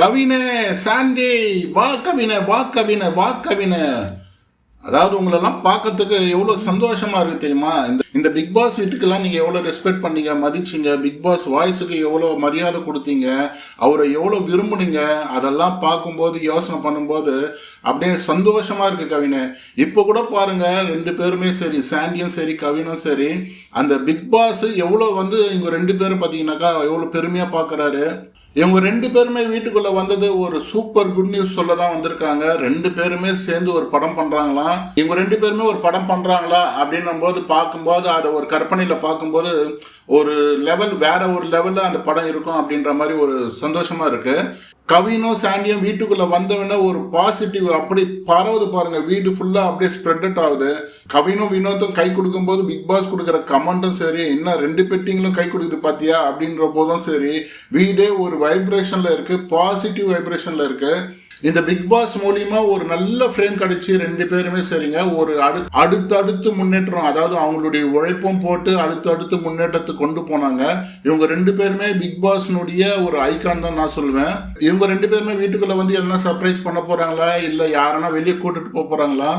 கவினை சாண்டி வா கவினை வா கவினை வா கவினை. அதாவது உங்களெல்லாம் பார்க்கறதுக்கு எவ்வளோ சந்தோஷமாக இருக்குது தெரியுமா? இந்த இந்த பிக் பாஸ் வீட்டுக்கெல்லாம் நீங்கள் எவ்வளோ ரெஸ்பெக்ட் பண்ணீங்க மதிச்சிங்க பிக் பாஸ் வாய்ஸுக்கு எவ்வளோ மரியாதை கொடுத்தீங்க அவரை எவ்வளோ விரும்புனீங்க அதெல்லாம் பார்க்கும்போது யோசனை பண்ணும்போது அப்படியே சந்தோஷமாக இருக்குது கவினை. இப்போ கூட பாருங்கள் ரெண்டு பேருமே சரி சாண்டியும் சரி கவினும் சரி அந்த பிக் பாஸ் எவ்வளோ வந்து இவங்க ரெண்டு பேரும் பார்த்தீங்கன்னாக்கா எவ்வளோ பெருமையாக பார்க்குறாரு. இவங்க ரெண்டு பேருமே வீட்டுக்குள்ள வந்தது ஒரு சூப்பர் குட் நியூஸ் சொல்ல தான் வந்திருக்காங்க. ரெண்டு பேருமே சேர்ந்து ஒரு படம் பண்றாங்களாம். இவங்க ரெண்டு பேருமே ஒரு படம் பண்றாங்களா அப்படின்னும் போது பார்க்கும்போது அதை ஒரு கற்பனையில பார்க்கும்போது ஒரு லெவல் வேற ஒரு லெவல்ல அந்த படம் இருக்கும் அப்படின்ற மாதிரி ஒரு சந்தோஷமா இருக்கு. கவினும் சாண்டியும் வீட்டுக்குள்ள வந்தவொடனே ஒரு பாசிட்டிவ் அப்படி பரவுது பாருங்க. வீடு ஃபுல்லா அப்படியே ஸ்ப்ரெட் ஆகுது. கவினும் வினோத்தும் கை கொடுக்கும்போது பிக் பாஸ் கொடுக்குற கமெண்ட்டும் சரி என்ன ரெண்டு பெட்டிங்களும் கை கொடுக்குது பாத்தியா அப்படின்ற போதும் சரி வீடே ஒரு வைப்ரேஷன்ல இருக்கு பாசிட்டிவ் வைப்ரேஷன்ல இருக்கு. இந்த பிக் பாஸ் மூலியமா ஒரு நல்ல ஃப்ரேம் கிடைச்சி ரெண்டு பேருமே சரிங்க. ஒரு அடு அடுத்தடுத்து முன்னேற்றம் அதாவது அவங்களுடைய உழைப்பும் போட்டு அடுத்தடுத்து முன்னேற்றத்துக்கு கொண்டு போனாங்க. இவங்க ரெண்டு பேருமே பிக் பாஸ்னுடைய ஒரு ஐக்கான் தான் நான் சொல்லுவேன் இவங்க ரெண்டு பேருமே வீட்டுக்குள்ள வந்து எதனா சர்ப்ரைஸ் பண்ண போறாங்களா? இல்ல யாரனா வெளியே கூட்டிட்டு போக போறாங்களா?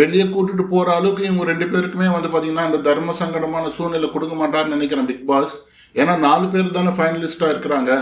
வெளியே கூட்டிட்டு போற அளவுக்கு இவங்க ரெண்டு பேருக்குமே வந்து பாத்தீங்கன்னா அந்த தர்ம சங்கடமான சூழ்நிலை கொடுக்க மாட்டார்னு நினைக்கிறேன் பிக் பாஸ் ஏன்னா நாலு பேர் தானே ஃபைனலிஸ்டா இருக்கிறாங்க.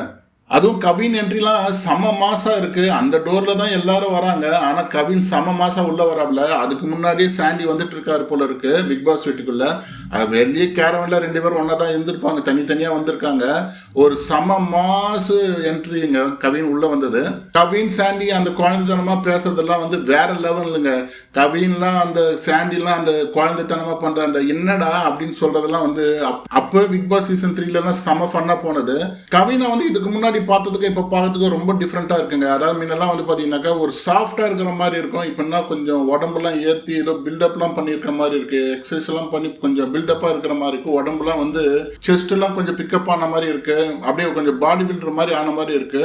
அதுவும் கவின் என்ட்ரிலாம் செம மாசாக இருக்குது அந்த டோரில் தான் எல்லாரும் வராங்க. ஆனால் கவின் செம மாசா உள்ளே வராப்ல. அதுக்கு முன்னாடியே சாண்டி வந்துட்டு இருக்காரு போல இருக்கு பிக் பாஸ் வீட்டுக்குள்ளே. அது வெளியே ரெண்டு பேரும் ஒன்றா தான் இருந்திருப்பாங்க. தனித்தனியாக வந்திருக்காங்க. ஒரு சம மாசு என்ட்ரிங்க கவின் உள்ளே வந்தது. கவின் சாண்டி அந்த குழந்தைத்தனமாக பேசுறதெல்லாம் வந்து வேற லெவலுங்க கவின்லாம் அந்த சாண்டிலாம் அந்த குழந்தைத்தனமாக பண்ணுற அந்த என்னடா அப்படின்னு சொல்கிறதெல்லாம் வந்து அப்- அப்போ பிக் பாஸ் சீசன் த்ரீலலாம் செம ஃபன்னா போனது. கவினை வந்து இதுக்கு முன்னாடி பார்த்ததுக்கு இப்போ பார்க்கறதுக்கு ரொம்ப டிஃப்ரெண்ட்டாக இருக்குங்க. அதாவது மீனெல்லாம் வந்து பார்த்தீங்கன்னாக்கா ஒரு சாஃப்டாக இருக்கிற மாதிரி இருக்கும். இப்போனா கொஞ்சம் உடம்புலாம் ஏற்றி ஏதோ பில்டப்லாம் பண்ணியிருக்கிற மாதிரி இருக்கு. எக்ஸசைஸ் எல்லாம் பண்ணி கொஞ்சம் பில்டப்பாக இருக்கிற மாதிரி இருக்குது உடம்புலாம் வந்து செஸ்ட்லாம் கொஞ்சம் பிக்கப் ஆன மாதிரி இருக்கு. அப்படியே கொஞ்சம் பாடி பில்டர் மாதிரி ஆன மாதிரி இருக்கு.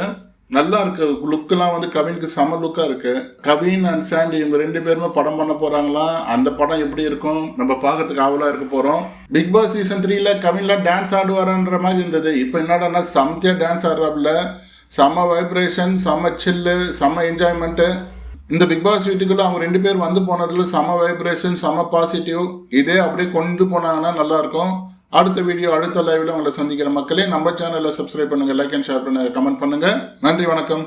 நல்லா இருக்கு லுக்கெல்லாம் வந்து கவினுக்கு செம லுக்காக இருக்கு. கவின் அண்ட் சாண்டி இவங்க ரெண்டு பேருமே படம் பண்ண போறாங்களா? அந்த படம் எப்படி இருக்கும்? நம்ம பார்க்கறதுக்கு ஆவலா இருக்க போறோம். பிக் பாஸ் சீசன் த்ரீல கவின்லாம் டான்ஸ் ஆடுவாரன்ற மாதிரி இருந்தது. இப்போ என்னடான்னா சமத்தியா டான்ஸ் ஆடுறாப்புல. செம வைப்ரேஷன் செம சில்லு செம என்ஜாய்மெண்ட்டு இந்த பிக் பாஸ் வீட்டுக்குள்ள அவங்க ரெண்டு பேர் வந்து போனதுல செம வைப்ரேஷன் செம பாசிட்டிவ் இதே அப்படியே கொண்டு போனாங்கன்னா நல்லா இருக்கும். அடுத்த வீடியோ அடுத்த லைவ்ல உங்களை சந்திக்கிற மக்களே நம்ம சேனலில் சப்ஸ்கிரைப் பண்ணுங்க லைக் அண்ட் ஷேர் பண்ணுங்க கமெண்ட் பண்ணுங்க. நன்றி வணக்கம்.